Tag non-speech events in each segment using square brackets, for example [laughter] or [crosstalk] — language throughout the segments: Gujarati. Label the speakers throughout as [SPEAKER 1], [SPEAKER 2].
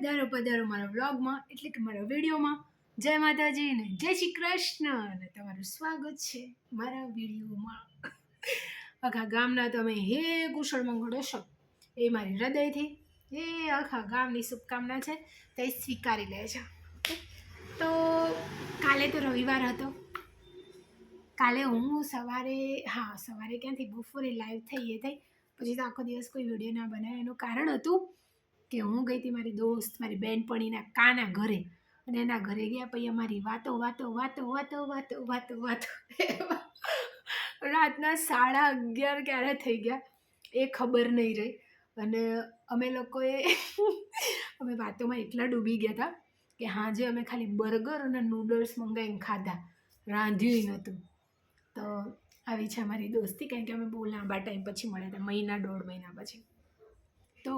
[SPEAKER 1] પધારો પધારો મારા વ્લોગમાં, એટલે કે મારા વિડીયોમાં. જય માતાજી ને જય શ્રી કૃષ્ણ અને તમારું સ્વાગત છે મારા વિડીયોમાં. આખા ગામના તમે હે કુશળ મંગળ હશો એ મારી હૃદયથી એ આખા ગામની શુભકામના છે. તે સ્વીકારી લે છે. તો કાલે તો રવિવાર હતો. કાલે હું સવારે, હા, સવારે ક્યાંથી? બપોરે લાઈવ થઈ એ થઈ. પછી તો આખો દિવસ કોઈ વીડિયો ના બનાવ્યો એનું કારણ હતું. કે હું ગઈ હતી મારી દોસ્ત, મારી બેનપણીના કાના ઘરે. અને એના ઘરે ગયા પછી અમારી વાતો વાતો વાતો વાતો વાતો વાતો વાતો. રાતના સાડા અગિયાર ક્યારે થઈ ગયા? એ ખબર નહીં રહી. અને અમે લોકોએ, અમે વાતોમાં એટલા ડૂબી ગયા હતા કે હાજે અમે ખાલી બર્ગર અને નૂડલ્સ મંગાવીને ખાધા. રાંધ્યું નહોતું. તો આવી છે અમારી દોસ્તી, કારણ કે અમે બહુ લાંબા ટાઈમ પછી મળ્યા હતા, મહિના દોઢ મહિના પછી. તો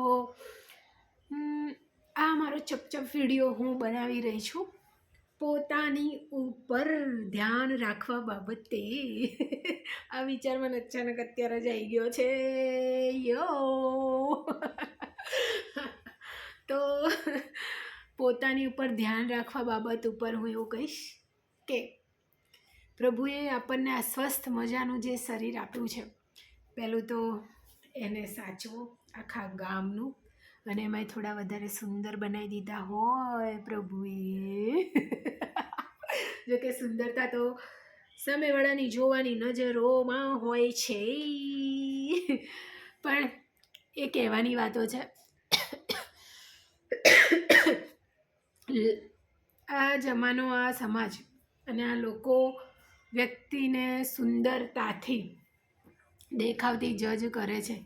[SPEAKER 1] ચપચપ વીડિયો હું બનાવી રહી છું. પોતાની ઉપર ધ્યાન રાખવા બાબતે આ વિચાર મને અચાનક અત્યારે જ આવી ગયો છે. યો. તો પોતાની ઉપર ધ્યાન રાખવા બાબત ઉપર હું એવું કહીશ કે પ્રભુએ આપણને આ સ્વસ્થ મજાનું જે શરીર આપ્યું છે, પહેલું તો એને સાચવો આખા ગામનું. અને એમાંય થોડા વધારે સુંદર બનાવી દીધા હોય, પ્રભુએ. [laughs] જો કે સુંદરતા તો સામેવાળાની જોવાની નજરોમાં હોય છે. પણ એ કહેવાની વાતો છે. આ જમાનો, આ સમાજ અને આ લોકો વ્યક્તિને સુંદરતાથી દેખાવથી જજ કરે છે.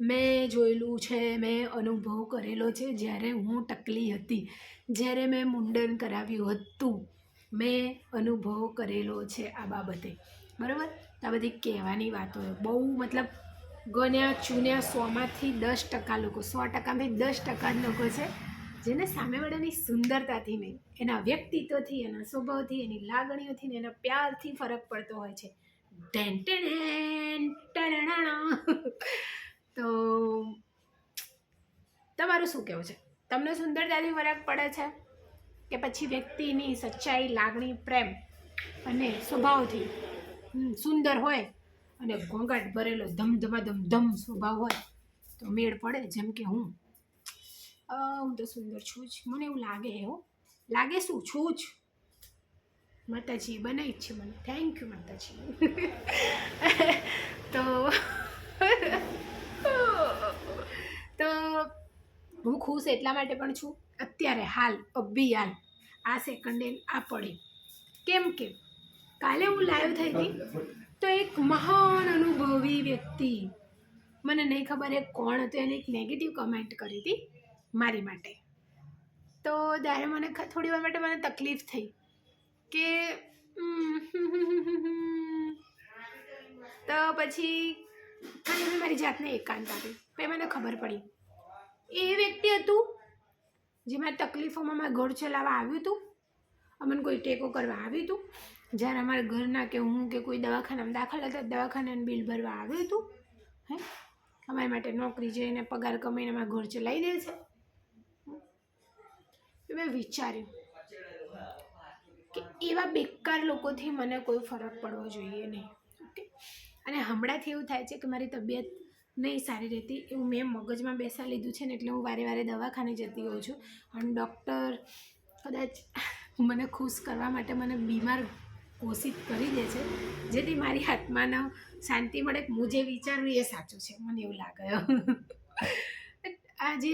[SPEAKER 1] મેં જોયેલું છે, મેં અનુભવ કરેલો છે, જ્યારે હું ટકલી હતી, જ્યારે મેં મુંડન કરાવ્યું હતું, મેં અનુભવ કરેલો છે આ બાબતે. બરાબર? આ બધી કહેવાની વાતો બહુ મતલબ ગણ્યા ચૂન્યા સોમાંથી દસ ટકા લોકો, સો ટકામાંથી દસ ટકા જ લોકો છે, જેને સામેવાળાની સુંદરતાથી નહીં, એના વ્યક્તિત્વથી, એના સ્વભાવથી, એની લાગણીઓથી ને એના પ્યારથી ફરક પડતો હોય છે. ટેન ટેન ટણણણ. તો તમારું શું કહેવું છે? તમને સુંદરતાથી ફરક પડે છે કે પછી વ્યક્તિની સચ્ચાઈ, લાગણી, પ્રેમ અને સ્વભાવથી? સુંદર હોય અને ઘોંઘાટ ભરેલો ધમધમાધમ ધમ સ્વભાવ હોય તો મેળ પડે, જેમ કે હું. હું તો સુંદર છું જ. મને એવું લાગે હો. લાગે શું? છું જ. માતાજી બનાવી જ છે મને. થેન્ક યુ માતાજી. [laughs] તો ખુશ એટલા માટે પણ છું? અત્યારે હાલ અબ્બી હાલ. આ સેકન્ડે આ પડે. કેમ કે કાલે હું લાઈવ થઈ હતી તો એક મહાન અનુભવી વ્યક્તિ. મને નહીં ખબર એ કોણ હતું, એને એક નેગેટિવ કમેન્ટ કરી હતી મારી માટે. તો ત્યારે મને થોડી વાર માટે મને તકલીફ થઈ કે તો પછી ખાલી મેં મારી જાતને એકાંત આપી. પછી મને ખબર પડી એ વ્યક્તિ હતું જે મારી તકલીફોમાં મારા ઘર ચલાવવા આવ્યું હતું. અમને કોઈ ટેકો કરવા આવ્યું હતું. જ્યારે અમારા ઘરના કે હું કે કોઈ દવાખાનામાં દાખલ હતા, દવાખાનાનું બિલ ભરવા આવ્યું હતું. હે? અમારી માટે નોકરી જઈને પગાર કમાઈને અમારા ઘર ચલાવી દે છે. એ મેં વિચાર્યું કે એવા બેકાર લોકોથી મને કોઈ ફરક પડવો જોઈએ નહીં. ઓકે? અને હમણાંથી એવું થાય છે કે મારી તબિયત નહીં, સારી રહેતી. એવું મેં મગજમાં બેસા લીધું છે ને એટલે હું વારે વારે દવાખાને જતી હોઉં છું. અને ડૉક્ટર કદાચ મને ખુશ કરવા માટે મને બીમાર ઘોષિત કરી દે છે, જેથી મારી આત્માને શાંતિ મળે. હું જે વિચારું એ સાચું છે. મને એવું લાગે. આજે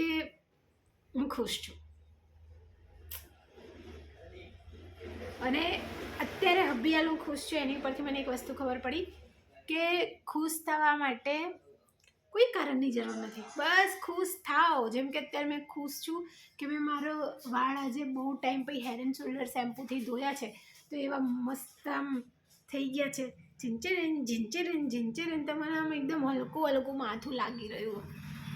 [SPEAKER 1] હું ખુશ છું. અને અત્યારે હબિયાલ હું ખુશ છું, એની પરથી મને એક વસ્તુ ખબર પડી કે ખુશ થવા માટે કોઈ કારણની જરૂર નથી. બસ ખુશ થાઓ. જેમ કે અત્યારે મેં ખુશ છું કે મેં મારો વાળ આજે બહુ ટાઈમ પછી હેર એન્ડ શોલ્ડર શેમ્પૂથી ધોયા છે. તો એવા મસ્ત આમ થઈ ગયા છે. ઝીંચેરેન ઝીંચેરેન ઝીંચેરેન. તમારે આમ એકદમ હલકું હલકું માથું લાગી રહ્યું.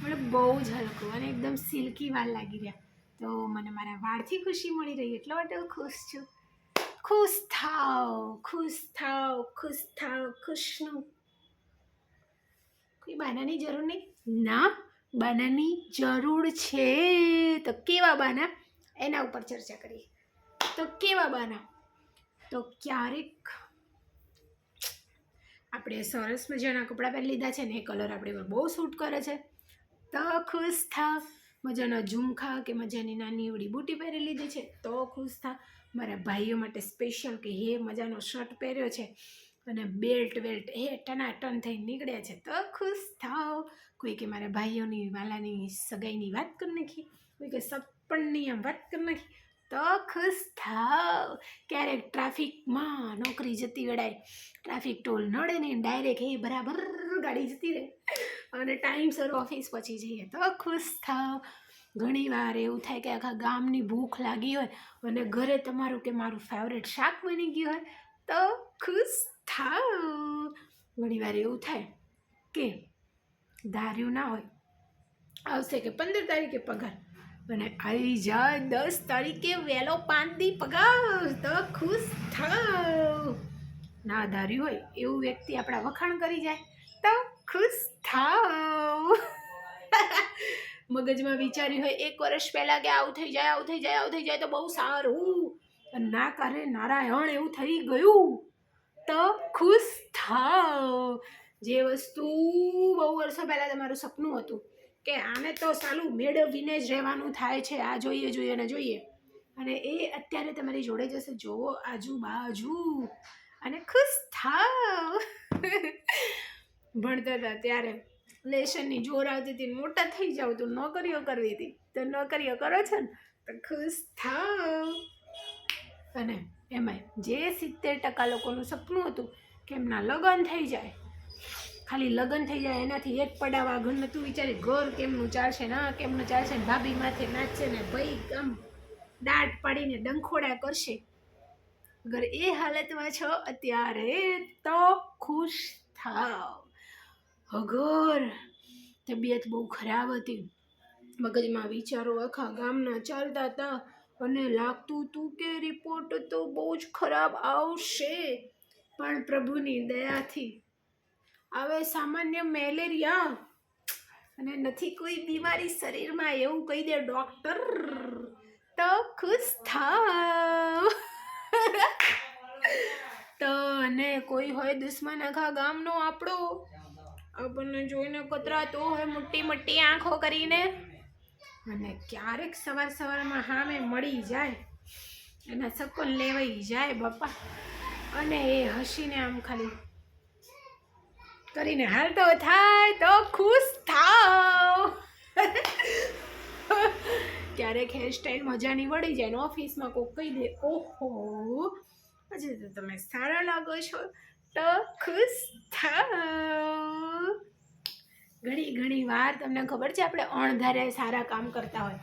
[SPEAKER 1] મતલબ બહુ જ હલકું અને એકદમ સિલ્કી વાળ લાગી રહ્યા. તો મને મારા વાળથી ખુશી મળી રહી. એટલા માટે હું ખુશ છું. ખુશ થાઓ. ખુશ થાઓ. ખુશ થાઓ. ખુશનું કોઈ બાનાની જરૂર નહીં. ના, બાનાની જરૂર છે. તો કેવા બાના? એના ઉપર ચર્ચા કરીએ. તો કેવા બાના? તો ક્યારેક આપણે સરસ મજાના કપડાં પહેરી લીધા છે ને, એ કલર આપણી બહુ સૂટ કરે છે. તો ખુશ થા. મજાના ઝુમખા કે મજાની નાની એવડી બુટી પહેરી લીધી છે. તો ખુશ થા. મારા ભાઈઓ માટે સ્પેશિયલ કે હે, મજાનો શર્ટ પહેર્યો છે. અને બેલ્ટ વેલ્ટ એ ટનાટન થઈ નીકળ્યા છે. તો ખુશ થાવ કોઈ કે મારા ભાઈઓની, વાલાની, સગાઈની વાત કરી નાખી. કોઈ કે સપનની આમ વાત કરી નાખી. તો ખુશ થાવ ક્યારેક ટ્રાફિકમાં નોકરી જતી વેળાએ ટ્રાફિક ટોલ નડે ને ડાયરેક્ટ એ બરાબર ગાડી જતી રહે. અને ટાઈમસર ઓફિસ પછી જઈએ. તો ખુશ થાવ ઘણીવાર એવું થાય કે આખા ગામની ભૂખ લાગી હોય અને ઘરે તમારું કે મારું ફેવરેટ શાક બની ગયું હોય. તો ખુશ થાવ. ઘણીવાર એવું થાય કે ધાર્યું ના હોય. આવશે કે પંદર તારીખે પગાર. અને આવી જાય દસ તારીખે વહેલો પાંચ પગાર. તો ખુશ થાવ. ના ધાર્યું હોય એવું વ્યક્તિ આપણા વખાણ કરી જાય, તો ખુશ થાવ. [laughs] મગજમાં વિચાર્યું હોય, એક વર્ષ પહેલાં કે આવું થઈ જાય, આવું થઈ જાય, આવું થઈ જાય, તો બહુ સારું. ના કરે, નારાયણ, એવું થઈ ગયું. તો ખુશ થાવ. જે વસ્તુ બહુ વર્ષો પહેલાં તમારું સપનું હતું કે આને તો સાલું મેળવીને જ રહેવાનું થાય છે, આ જોઈએ જોઈએ ને જોઈએ. અને એ અત્યારે તમારી જોડે જશે જોવો આજુબાજુ. અને ખુશ થાવ. ભણતા હતા ત્યારે લેશનની જોર આવતી હતી મોટા થઈ જાવ તો નોકરીઓ કરવી હતી. તો નોકરીઓ કરો છો ને તો ખુશ થાવ. અને એમાંય જે સિત્તેર ટકા લોકોનું સપનું હતું કે એમના લગ્ન થઈ જાય, ખાલી લગ્ન થઈ જાય એનાથી એક પડાવા ઘર તું વિચારી ઘર કેમનું ચાલશે, ના કેમનું ચાલશે, ને ભાભી માથે નાચશે ને ભાઈ આમ દાટ પાડીને ડંખોડા કરશે. અગર એ હાલતમાં છો, અત્યારે તો ખુશ થાવ. અગર તબિયત બહુ ખરાબ હતી, મગજમાં વિચારો આખા ગામના ચાલતા હતા અને લાગતું હતું કે રિપોર્ટ તો બહુ જ ખરાબ આવશે. પણ પ્રભુની દયાથી હવે સામાન્ય મેલેરિયા. અને નથી કોઈ બીમારી શરીરમાં એવું કહી દે, ડૉક્ટર તો ખુશ થાવ તો અને કોઈ હોય દુશ્મન આખા ગામનો આપણો. આપણને જોઈને કતરાતો હોય મોટી મોટી આંખો કરીને. અને ક્યારેક સવાર સવારમાં હામે મળી જાય એના સકોલ લેવાઈ જાય બાપા. અને એ હસીને આમ ખાલી કરીને હાલતો થાય તો ખુશ થાવ. ક્યારેક હેરસ્ટાઈલ મજાની વળી જાય ને ઓફિસમાં કોક કહી દે, ઓહો હજી તો તમે સારા લાગો છો, તો ખુશ થાવ. ઘણી ઘણી વાર તમને ખબર છે આપણે અણધારે સારા કામ કરતા હોય.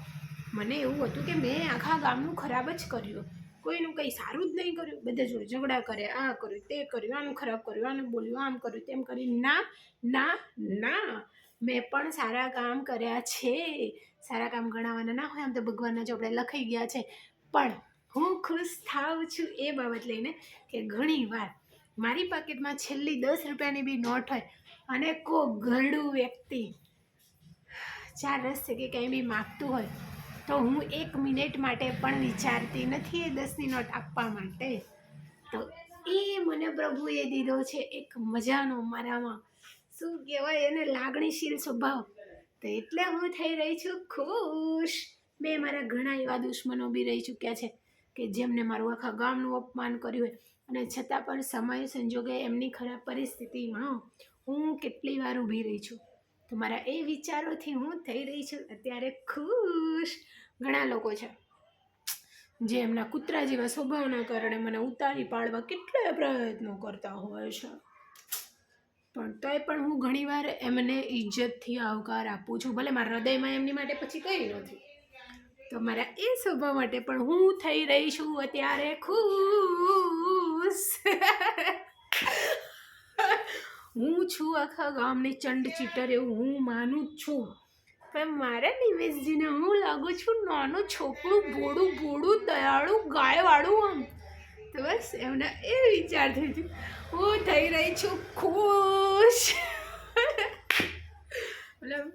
[SPEAKER 1] મને એવું હતું કે મેં આખા ગામનું ખરાબ જ કર્યું. કોઈનું કંઈ સારું જ નહીં કર્યું. બધા જોડે ઝઘડા કરે, આ કર્યું, તે કર્યું, આનું ખરાબ કર્યું, આને બોલ્યું, આમ કર્યું, તેમ કર્યું. ના ના ના. મેં પણ સારા કામ કર્યા છે. સારા કામ ગણાવવાના ના હોય, આમ તો ભગવાનના ચોપડે લખાઈ ગયા છે. પણ હું ખુશ થાઉં છું એ બાબત લઈને કે ઘણી વાર મારી પાકેટમાં છેલ્લી દસ રૂપિયાની બી નોટ હોય અને કો ઘરડું વ્યક્તિ. ચાર રસ્તે કે કંઈ બી માગતું હોય, તો હું એક મિનિટ માટે પણ વિચારતી નથી એ દસની નોટ આપવા માટે. તો એ મને પ્રભુએ દીધો છે એક મજાનો મારામાં. શું કહેવાય, એને લાગણીશીલ સ્વભાવ. તો એટલે હું થઈ રહી છું ખુશ. મેં મારા ઘણા એવા દુશ્મનો બી રહી ચૂક્યા છે કે જેમને મારું આખા ગામનું અપમાન કર્યું હોય. અને છતાં પણ સમય સંજોગે એમની ખરાબ પરિસ્થિતિમાં હું કેટલી વાર ઊભી રહી છું? તો મારા એ વિચારોથી હું થઈ રહી છું. અત્યારે ખુશ. ઘણા લોકો છે, જે એમના કૂતરા જેવા સ્વભાવના કારણે મને ઉતારી પાડવા કેટલાય પ્રયત્નો કરતા હોય છે. પણ તોય પણ હું ઘણીવાર એમને ઇજ્જતથી આવકાર આપું છું. ભલે મારા હૃદયમાં એમની માટે પછી કંઈ નથી. તો મારા એ સ્વભાવ માટે પણ હું થઈ રહી છું. અત્યારે ખુશ. હું છું આખા ગામની ચંડ ચીટર એવું હું માનું છું. પણ મારા નિવેશજીને હું લાગુ છું, નાનું, છોકરું, ભોળું ભોળું, દયાળું, ગાયવાળું આમ. તો બસ એમના એ વિચાર થઈ હતી હું થઈ રહી છું ખુશ. [laughs] મતલબ,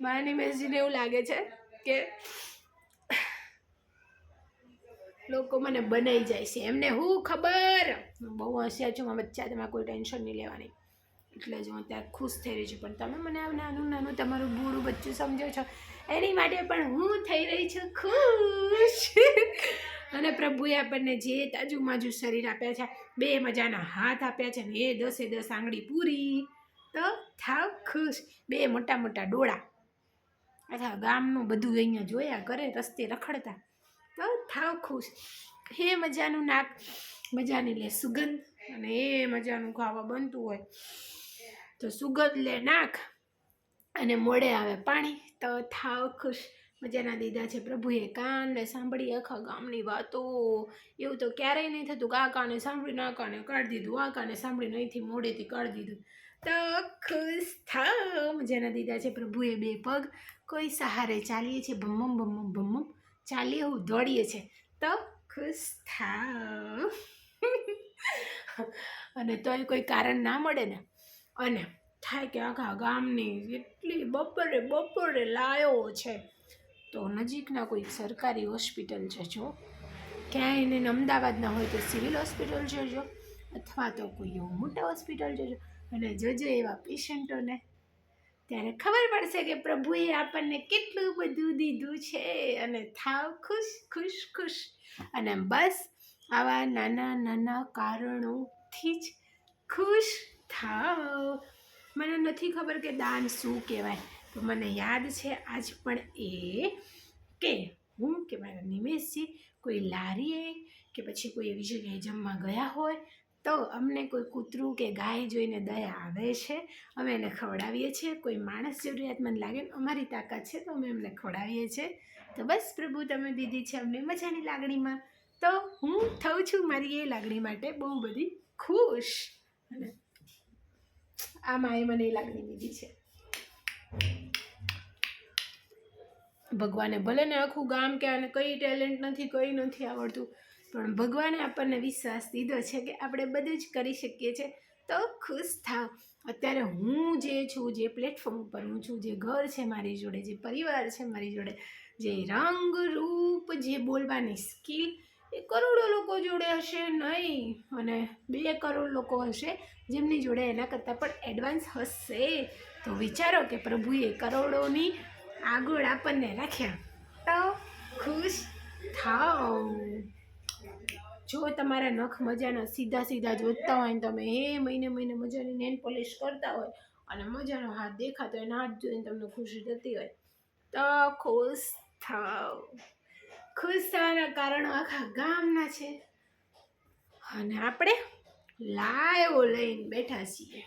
[SPEAKER 1] મારા નિમેશજીને એવું લાગે છે કે લોકો મને બનાવી જાય છે. એમને હું ખબર? બહુ હોશિયાર છું, મારા બચ્ચા તમારે કોઈ ટેન્શન નહીં લેવાની. એટલે જ હું અત્યારે ખુશ થઈ રહી છું. પણ તમે મને આ નાનું નાનું તમારું બૂરું બચ્ચું સમજો છો, એની માટે પણ હું થઈ રહી છું ખુશ. અને પ્રભુએ આપણને જે તાજુ માજુ શરીર આપ્યા છે, બે મજાના હાથ આપ્યા છે, ને એ દસે દસ આંગળી પૂરી તો થાવ ખુશ. બે મોટા મોટા ડોળા. અચ્છા ગામનું બધું અહીંયા જોયા કરે, રસ્તે રખડતા. તો થાવ ખુશ. હે મજાનું નાક, મજાની લે સુગંધ, અને એ મજાનું ખાવા બનતું હોય. તો સુગંધ લે નાક, અને મોડે આવે પાણી. તો થાવ ખુશ. મજાના દીધા છે પ્રભુએ કાન ને સાંભળી આખા ગામની વાતો. એવું તો ક્યારેય નહીં થતું કે આ કાને સાંભળીને આ કાને કાઢી દીધું, આ કાને સાંભળીને અહીંથી મોડેથી કાઢી દીધું. તો ખુશ થાવ. મજાના દીધા છે પ્રભુએ બે પગ. કોઈ સહારે ચાલીએ છીએ. ભમમ ભમમ ભમમ ચાલીએ હું દોડીએ છે. તો ખુશ થાવ અને તોય કોઈ કારણ ના મળે ને. અને થાય કે આખા ગામની એટલી બપોરે બપોરે લાયો છે. તો નજીકના કોઈ સરકારી હોસ્પિટલ છે જો. ક્યાંય એને અમદાવાદના હોય તો સિવિલ હોસ્પિટલ જજો અથવા તો કોઈ એવું મોટા હોસ્પિટલ જજો અને જજે એવા પેશન્ટોને ત્યારે ખબર પડશે કે પ્રભુએ આપણને કેટલું બધું દીધું છે. અને થાવ ખુશ ખુશ ખુશ. અને બસ આવા નાના નાના કારણોથી જ ખુશ થાવ. મને નથી ખબર કે દાન શું કહેવાય. તો મને યાદ છે આજ પણ એ કે હું કે મારા નિમેશજી કોઈ લારીએ કે પછી કોઈ એવી જગ્યાએ જમવા ગયા હોય તો અમને કોઈ કૂતરું કે ગાય જોઈને દયા આવે છે, અમે એને ખવડાવીએ છીએ. કોઈ માણસ જરૂરિયાતમંદ લાગે અમારી તાકાત છે તો અમે એમને ખવડાવીએ છીએ. તો બસ પ્રભુ તમે દીધી છે અમને મજાની લાગણીમાં. તો હું થઉં છું મારી એ લાગણી માટે બહુ બધી ખુશ. અને આ માએ મને એ લાગણી દીધી છે. ભગવાને ભલે ને આખું ગામ કે આને કઈ ટેલેન્ટ નથી, કઈ નથી આવડતું પણ ભગવાને આપણને વિશ્વાસ દીધો છે કે આપણે બધું જ કરી શકીએ છીએ. તો ખુશ થાવ. અત્યારે હું જે છું, જે પ્લેટફોર્મ ઉપર હું છું, જે ઘર છે મારી જોડે, જે પરિવાર છે મારી જોડે, જે રંગ રૂપ, જે બોલવાની સ્કિલ એ કરોડો લોકો જોડે હશે નહીં. અને બે કરોડ લોકો હશે જેમની જોડે એના કરતાં પણ એડવાન્સ હશે. તો વિચારો કે પ્રભુએ કરોડોની આગળ આપણને રાખ્યા. તો ખુશ થાવ. જો તમારા નખ મજાના સીધા સીધા જોતા હોય ને તમે એ મહિને મહિને મજાની નેન પોલિશ કરતા હોય અને મજાનો હાથ દેખાતો હોય અને હાથ જોઈને તમને ખુશી થતી હોય, તો ખુશ થાવ. ખુશ થવાના કારણો આખા ગામના છે. અને આપણે લાયો લઈને બેઠા છીએ.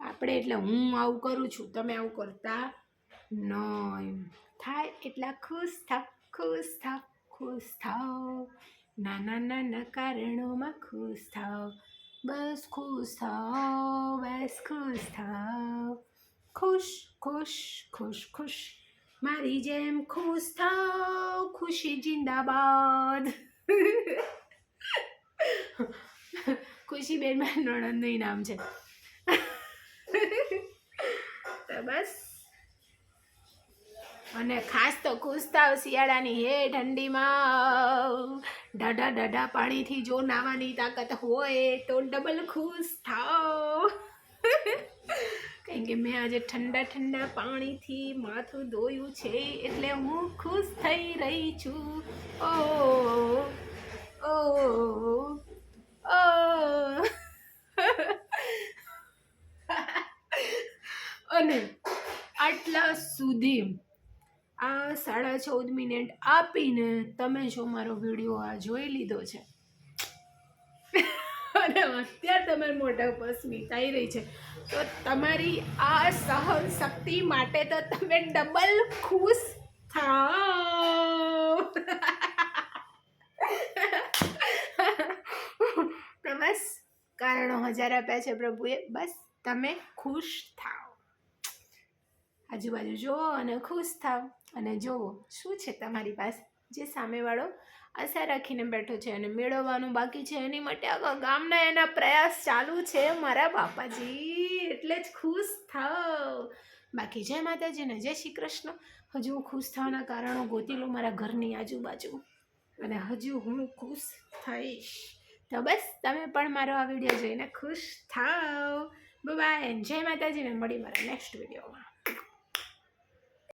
[SPEAKER 1] આપણે એટલે હું આવું કરું છું, તમે આવું કરતા નહીં થાય એટલા ખુશ થાવ ખુશ થાવ. ખુશ થાવ નાના નાના કારણોમાં ખુશ થાવ બસ ખુશ થાવ બસ ખુશ થાવ ખુશ ખુશ ખુશ ખુશ. મારી જેમ ખુશ થાવ ખુશી જિંદાબાદ. ખુશીબેન મારા નણંદનું નામ છે. બસ. અને ખાસ તો ખુશ થાવ શિયાળાની હે ઠંડીમાં. ઢાઢા ઢાઢા પાણીથી જો નાવાની તાકાત હોય તો ડબલ ખુશ થાવ કારણ કે મેં આજે ઠંડા ઠંડા પાણીથી માથું ધોયું છે એટલે હું ખુશ થઈ રહી છું. ઓ ઓ ઓ. અને આટલા સુધી આ સાડા ચૌદ મિનિટ આપીને તમે જો મારો વીડિયો આ જોઈ લીધો છે. અને અત્યારે તમારા મોઢા ઉપર સ્મિતાઈ રહી છે. તો તમારી આ સહન શક્તિ માટે તો તમે ડબલ ખુશ થાઓ. તો કારણો હજાર આપ્યા છે પ્રભુએ, બસ તમે ખુશ થાઓ. આજુબાજુ જુઓ અને ખુશ થાવ. અને જુઓ, શું છે તમારી પાસે? જે સામેવાળો આશા રાખીને બેઠો છે અને મેળવવાનું બાકી છે. એની માટે આખા ગામના એના પ્રયાસ ચાલુ છે. મારા બાપાજી, એટલે જ ખુશ થાવ. બાકી જય માતાજીને જય શ્રી કૃષ્ણ. હજુ હું ખુશ થવાના કારણો ગોતી લઉં મારા ઘરની આજુબાજુ. અને હજુ હું ખુશ થઈશ. તો બસ, તમે પણ મારો આ વીડિયો જોઈને ખુશ થાવ. બાય જય માતાજીને મળી મારા નેક્સ્ટ વિડીયોમાં.